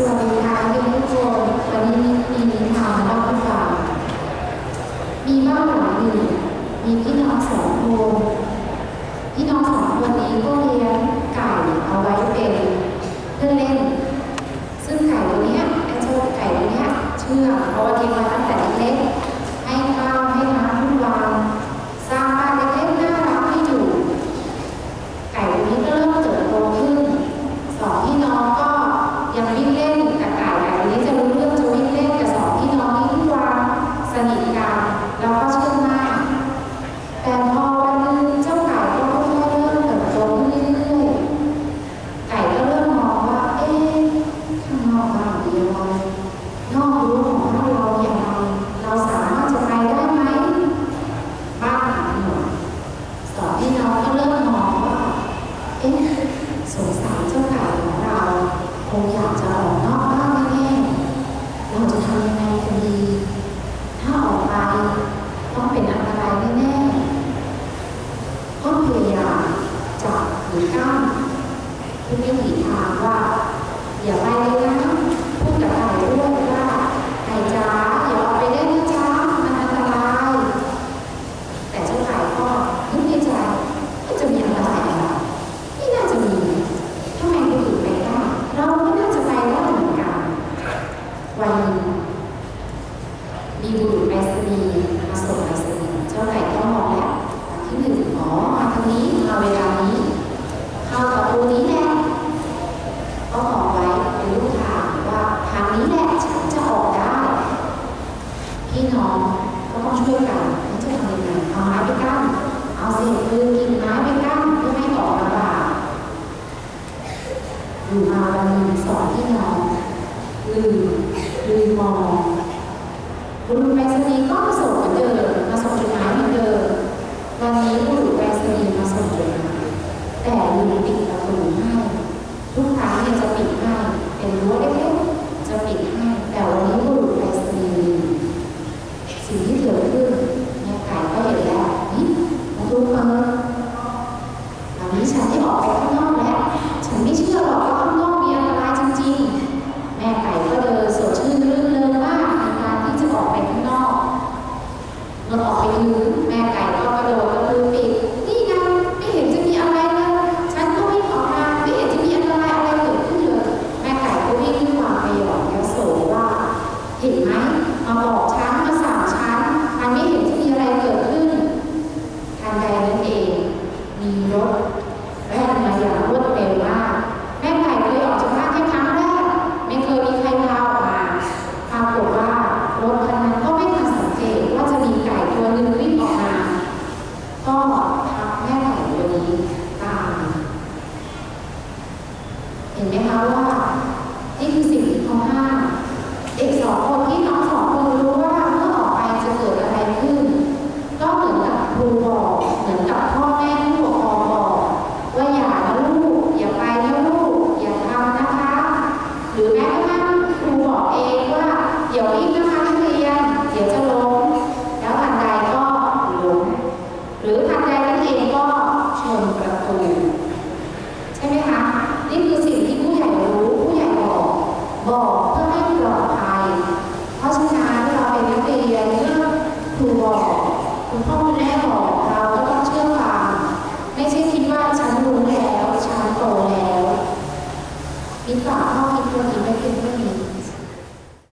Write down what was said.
สวัสดีค่ะทุกคนวันนี้มีนิทานมาเล่าให้ฟังมีบ้านหลังหนึ่งมีพี่น้องสองคนพี่น้องสองคนนี้ก็เลี้ยงไก่เอาไว้เป็นเพื่อนเล่น ซึ่งไก่ตัวนี้ไอ้เจ้าไก่ตัวนี้เชื่องเพราะว่าเลี้ยงมาตั้งแต่เล็กให้ข้าวให้น้ำทุกวันสร้างบ้านเล็กๆน่ารักให้อยู่ ไก่ตัวนี้ก็เริ่มเติบโตขึ้นสองพี่น้องก็ยังวิ่งเล่นกับไก่ไก่ตัวนี้จะรู้เรื่องจะวิ่งเล่นกับสองพี่น้องนี้ทุกวันสนิทกันแล้วก็เชื่องมาก แต่พอวันหนึงเจ้าไก่ก็ค่อยๆเริ่มเติบโตขึ้นเรื่อยๆ ไก่ก็เริ่มมองว่า เอ๊ะข้างนอกบ้านดีอะไรนอกรั้วของบ้านเราอย่างไรเราสามารถจะไปได้ไหม บ้านหลังหนึ่งสองพี่น้องก็เริ่มมองว่า เอ๊ะสงสารเจ้าไก่ของเรา คงอยากจะออกนอกบ้านแน่ๆเราจะทำยังไงกันดี ถ้าออกไปต้องเป็นอันตรายแน่ๆก็พยายามจับหรือกั้นทุกวิถีว่า อย่าไปเลยนะพูดกับไก่ด้วยว่าไก่จ๋าอย่าออกไปเล่นนะจ๊ะมันอันตราย แต่เจ้าไก่ก็นึกในใจว่าจะมีอันตรายอะไรไม่น่าจะมีทำไมคนอื่นไปได้เราก็น่าจะไปได้เหมือนกัน วันหนึ่งมีบุรุษไปรษณีย์มาส่งไปรษณีย์เจ้าไก่ก็มองแล้ววันที่หนึ่งอ๋อมาทางนี้มาเวลานี้ เข้าประตูนี้แหละก็บอกไว้เป็นลูกทางว่าทางนี้แหละฉันจะออกได้ พี่น้องก็ต้องช่วยกันแล้วจะทำยังไงเอาไม้ไปกั้น เอาเศษปืนกิ่งไม้ไปกั้นเพื่อไม่ให้ออกลำบากอยู่มาวันหนึ่งสองพี่น้องลืม ลืมมองบุรุษไปรษณีย์ก็มาส่งเหมือนเดิมมาส่งจดหมายเหมือนเดิมวันนี้บุรุษไปรษณีย์มาส่งจดหมายแต่ลืมปิดประตูให้ทุกครั้งเนี่ยจะปิดให้เป็นรั้วเล็กๆจะปิดให้แต่วันนี้บุรุษไปรษณีย์สิ่งที่เกิดขึ้นแม่ไก่ก็เห็นแล้วนี่มาดูเปิดวันนี้ฉันได้ออกไปข้างนอกแล้วฉันไม่ เอง มีรถแล่นมาอย่างรวดเร็วมาก แม่ไก่เคยออกจากบ้านแค่ครั้งแรก ไม่เคยมีใครพาออกมาปรากฏว่ารถคันนั้นก็ไม่ทันสังเกตว่าจะมีไก่ตัวหนึ่งวิ่งออกมา ก็ทับแม่ไก่ตัวนี้ตาย เห็นไหมคะว่านี่คือสิ่ง